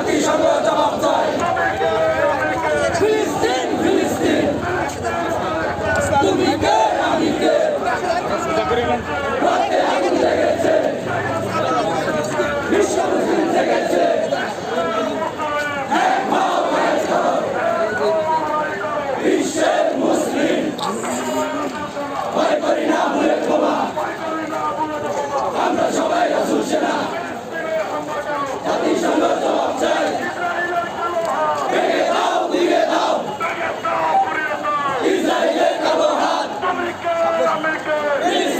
জাতিসংঘ জবাব চায় ফিলিস্তিন ফিলিস্তিন। তুমি কে? আমি কে? হাত ফিলিস্তিন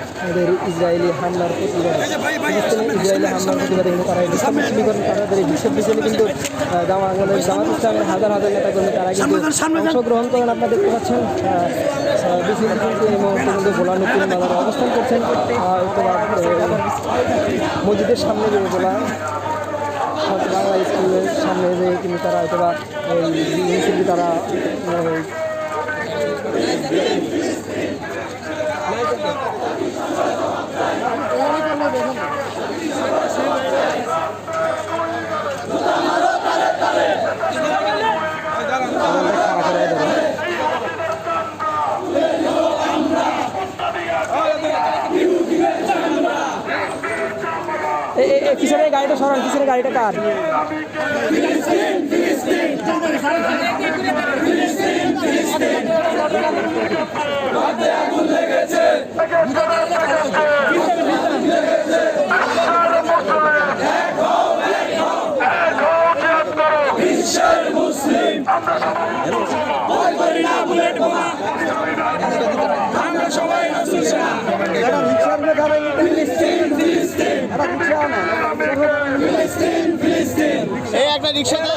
আমাদের ইসরায়েলি হামলার প্রতিবাদ ইসরায়েলি হামলার প্রতিবাদে কিন্তু তারা মিছিল করেন তাদের এই বিক্ষোভ মিছিলে কিন্তু আমাদের জামাত ইসলামের হাজার হাজার নেতা কর্মী তারা কিন্তু অংশগ্রহণ করেন আপনারা দেখতে পাচ্ছেন মিছিল কিন্তু এই মুহূর্তে কিন্তু বাজারে অবস্থান করছেন। অথবা, মসজিদের সামনে যে গোলা বাংলা স্কুলের সামনে যে কিন্তু তারা হয়তো বা এই তারা এ- এ- এ, কিসের গাড়িটা সরান কিসের গাড়িটা কার? মুসলিম ভয় করি না বুলেট বোমা আমরা সবাই রাসুল সেনা ফিলিস্তিন ফিলিস্তিন ফিলিস্তিন ফিলিস্তিন এই একটা রিক্সা